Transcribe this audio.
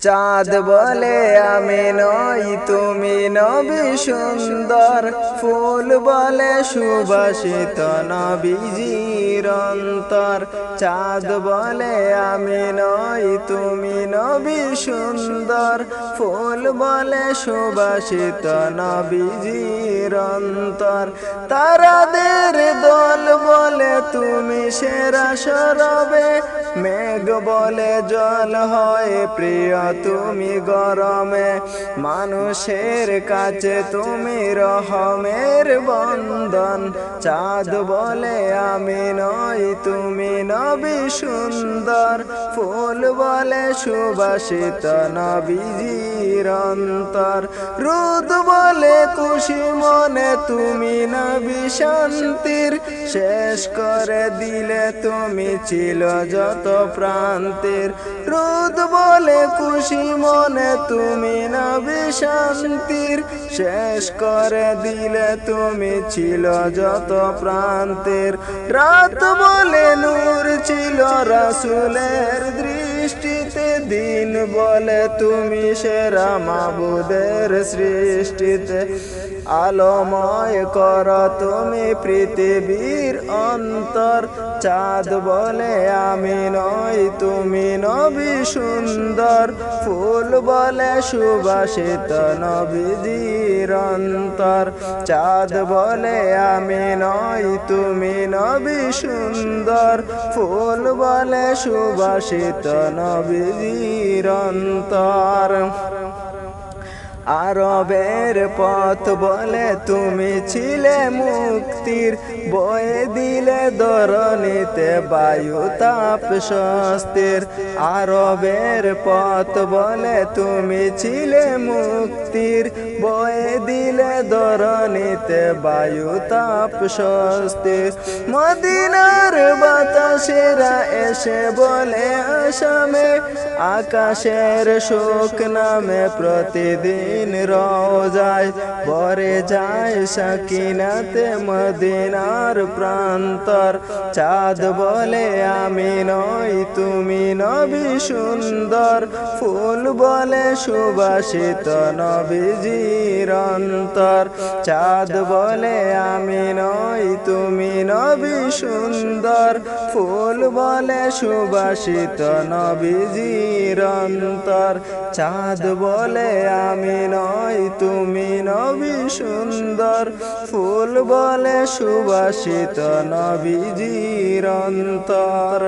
চাঁদ বলে আমি নই তুমি নবী সুন্দর। ফুল বলে সুবাসিত নবীজির অন্তর। চাঁদ বলে আমি নই তুমি নবী সুন্দর। ফুল বলে সুবাসিত নবীজির অন্তর। তারাদের দল বলে তুমি সেরা সরবে। বলে জল হয়, প্রিয় তুমি গরমে। মানুষের কাছে তুমি রহমের বন্দন চাঁদ বলে আমি নই, তুমি নবী সুন্দর। ফুল বলে সুবাসিত নবীজির অন্তর। রুদ বলে খুশি মনে তুমি নবী শান্তির শেষ করে দিলে তুমি ছিল যত প্রান্তের। রোদ বলে খুশি মনে তুমি নবী শান্তির শেষ করে দিলে তুমি ছিল যত প্রান্তের। রাত বলে নূর ছিল রাসুলের দৃষ্টিতে। দিন বলে তুমি সেরা মাবুদের সৃষ্টিতে। আলোময় কর, তুমি পৃথিবীর অন্তর। চাঁদ বলে আমি নই, তুমি নবী সুন্দর। ফুল বলে সুবাসিত নবীজির অন্তর। চাঁদ বলে আমি নই, তুমি নবী সুন্দর। ফুল বলে সুবাসিত নবীজির অন্তর। আরবের পথ বলে তুমি ছিলে মুক্তির। বয়ে দিলে দরনিতে বায়ু তাপ স্বস্তির। আরবের পথ বলে তুমি ছিলে মুক্তির। বয়ে দিলে দরনিতে বায়ু তাপ স্বস্তির। মদিনার বাতাসেরা এসে বলে আসামে, আকাশের শোক নামে প্রতিদিন রোজায়, পরে যায় সাকিনাতে মদিনার প্রান্তর। চাঁদ বলে, আমি নই, তুমি নবী সুন্দর। ফুল বলে, সুবাসিত নবীজির অন্তর। চাঁদ বলে, আমি নই, তুমি নবী সুন্দর। ফুল বলে সুবাসিত নবীজির অন্তর। চাঁদ বলে আমি নয় তুমি নবী সুন্দর। ফুল বলে সুবাসিত নবীজির অন্তর।